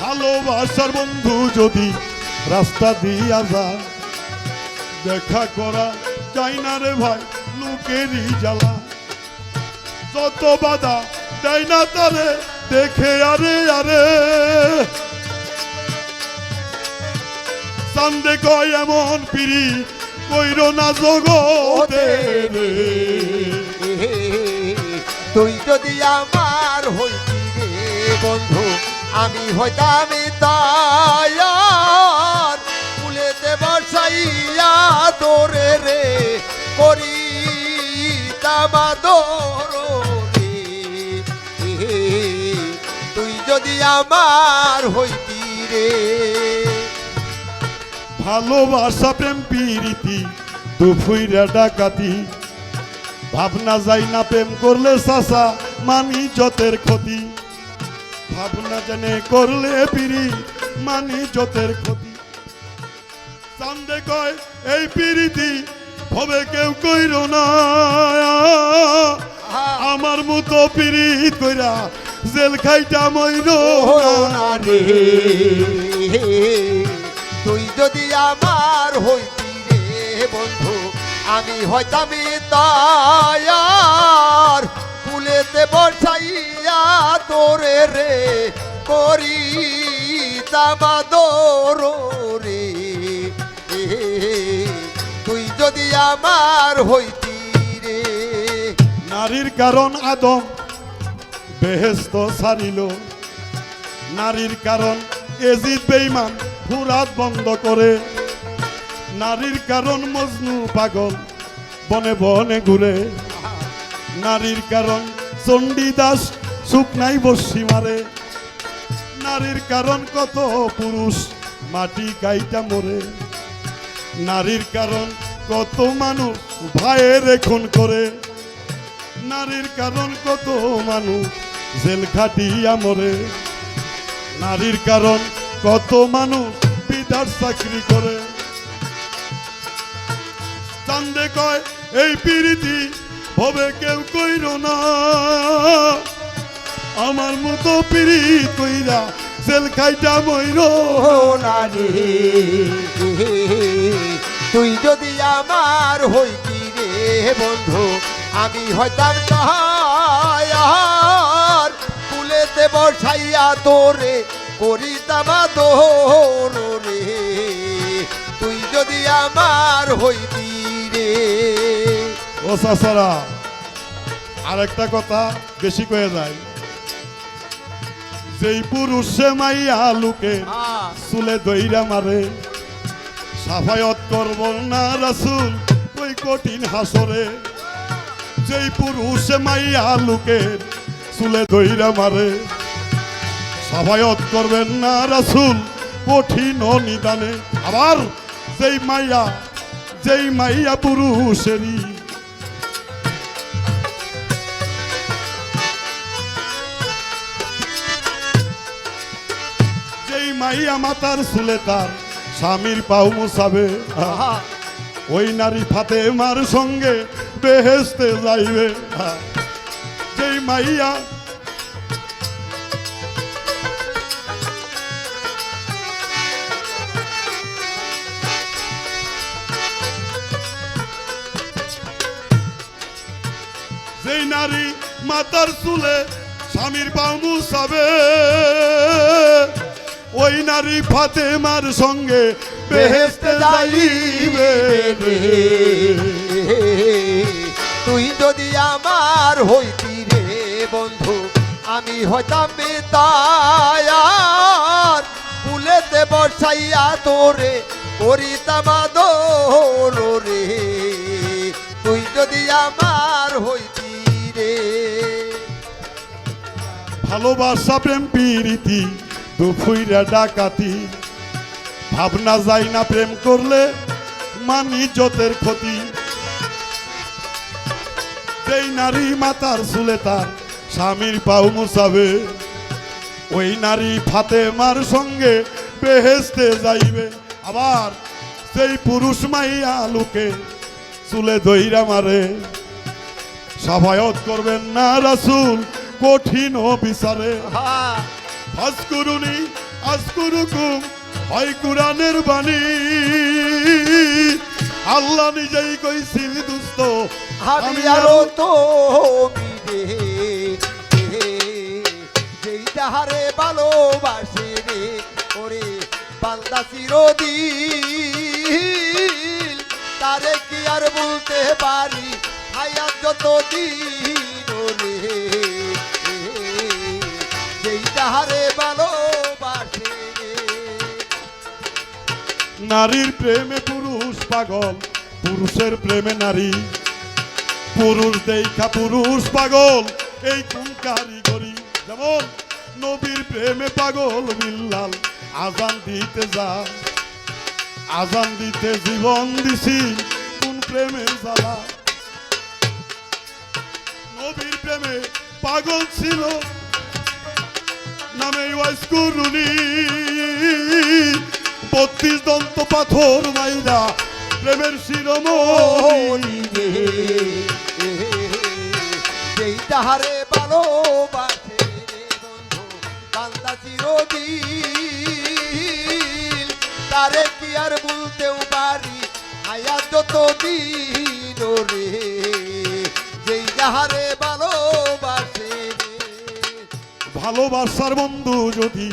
ভালোবাসার বন্ধু যদি রাস্তা দিয়া যায়, দেখা করা যায় না রে ভাই, লোকেরই জ্বালা। যত বাধা দেয় না তারে, দেখে আরে আরে। চান্দে কয় এমন পিড়ি, কইর না জগতে তুই যদি আমার হইতি রে বন্ধু আমি হইতাম তায়ার ফুলেতে বসাইয়া দোরে রে করি তামাদর রে। তুই যদি আমার হইতি রে। ভালোবাসা, প্রেম, পিরিতি দুফুইরা ডাকাতি। ভাবনা যায় না প্রেম করলে সাসা মানি যতের ক্ষতি। ভাবনা জানে করলে পিরি মানি যতের ক্ষতি। চান্দে কয় এই পিরিতি হবে কেউ কইর না। আমার মতো পিরিত কইরা জেল খাইটা মইর না। রে তুই যদি আমার হইতি রে বন্ধু আমি হইতাম তায়ার ফুলেতে বসাইয়া তোরে রে করি তামাদর রে। তুই যদি আমার হইতি রে। নারীর কারণ আদম বেহেস্ত সারিল নারীর কারণ এজিদ বেইমান ফুরাত বন্ধ করে। নারীর কারণ মজনু পাগল বনে বনে ঘুরে। নারীর কারণ চণ্ডীদাস শুকনাই বসি মারে। নারীর কারণ কত পুরুষ, মাটি গাইটা মরে। নারীর কারণ কত মানুষ, ভাইয়ের এখন করে। নারীর কারণ কত মানুষ, জেল খাটিয়া মরে। নারীর কারণ কত মানুষ বিদার চাকরি করে। চান্দে কয়, এই পিরিতি হবে কেউ কইর না। আমার মতো পিরিত কইরা জেল খাইটা মইর না রে তুই যদি আমার হইতি রে বন্ধু আমি হইতাম তাহার ফুলেতে বসাইয়া তোরে করিতাম তোর রে। তুই যদি আমার হইতি রে। ও সাসারা আরেকটা কথা বেশি কয়ে যায়। যেই পুরুষে মাইয়া লুকে চুলে দইরা মারে সাফায়ত করব না রাসুল ওই কঠিন হাসরে। যেই পুরুষে মাইয়া লুকে চুলে দইরা মারে সাফায়ত করবেন না রাসুল কঠিন নিদানে। আবার যেই মাইয়া যেই মাইয়া পুরুষেরই মাইয়া মাতার চুলে তার স্বামীর পাও মুসাবে আহা, ওই নারী ফাতে মার সঙ্গে বেহেস্তে যাইবে। যেই মাইয়া যেই নারী মাতার চুলে স্বামীর পাও মুসাবে ওই নারী ফাতেমার সঙ্গে বেহেস্তে যাইবে। তুই যদি আমার হইতি রে বন্ধু আমি হইতাম তায়ার ফুলেতে বসাইয়া তোরে করিতাম রে। তুই যদি আমার হইতি রে। ভালোবাসা প্রেম পিরিতি দুফুইরা ডাকাতি। ভাবনা যায় না প্রেম করলে, মানি যতের ক্ষতি। যেই নারী মাতার চুলে তার স্বামীর পাও মুসাবে ওই নারী ফাতেমার সঙ্গে বেহেস্তে যাইবে। আবার সেই পুরুষ মাইয়া লোকে চুলে দইরা মারে। সাফায়ত করবেন না রাসুল, কঠিন বিচারে হা হজ করুনি আজকুরুকুম হয় কুরআনের বাণী। আল্লাহ নিজেই কইছিল দুস্ত আমি আরও তো যেই তাহারে ভালোবাসে রে ওরে বান্দা চিরদিন। তারে কি আর বলতে পারি হায়াত যত দিন রে। যেই তাহারে নারীর প্রেমে পুরুষ পাগল, পুরুষের প্রেমে নারী। পুরুষ দেখা পুরুষ পাগল, এই কোন কারিগরি যেমন নবীর প্রেমে পাগল বিল্লাল, আজান দিতে যা। আজান দিতে জীবন দিছি, কোন প্রেমের জ্বালা। নবীর প্রেমে পাগল ছিল, নামে ওয়াইস করুনি। বত্রিশ দন্ত পাথর মাইরা প্রেমের শিরোমণি রে। তাহারে বন্ধু বান্দা চিরদিন। তারে কি আর বলতেও পারি হায়াত যত দিন রে। যেই তাহারে ভালোবাসে ভালোবাসার বন্ধু যদি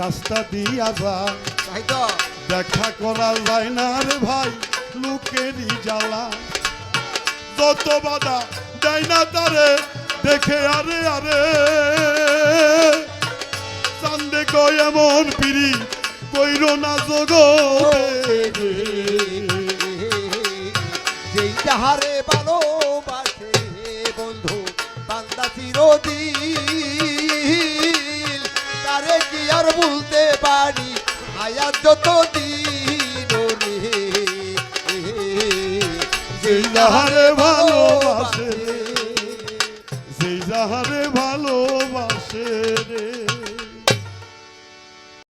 রাস্তা দিয়া যায় তো দেখা করা যায় না রে ভাই, লোকেরই জ্বালা। যত বাধা দেয় না তারে, দেখে আরে আরে। চান্দে কয় এমন পিড়ি কইর না জগতে। যত দিন রে যেই যাহারে ভালোবাসে যেই যাহারে ভালোবাসে।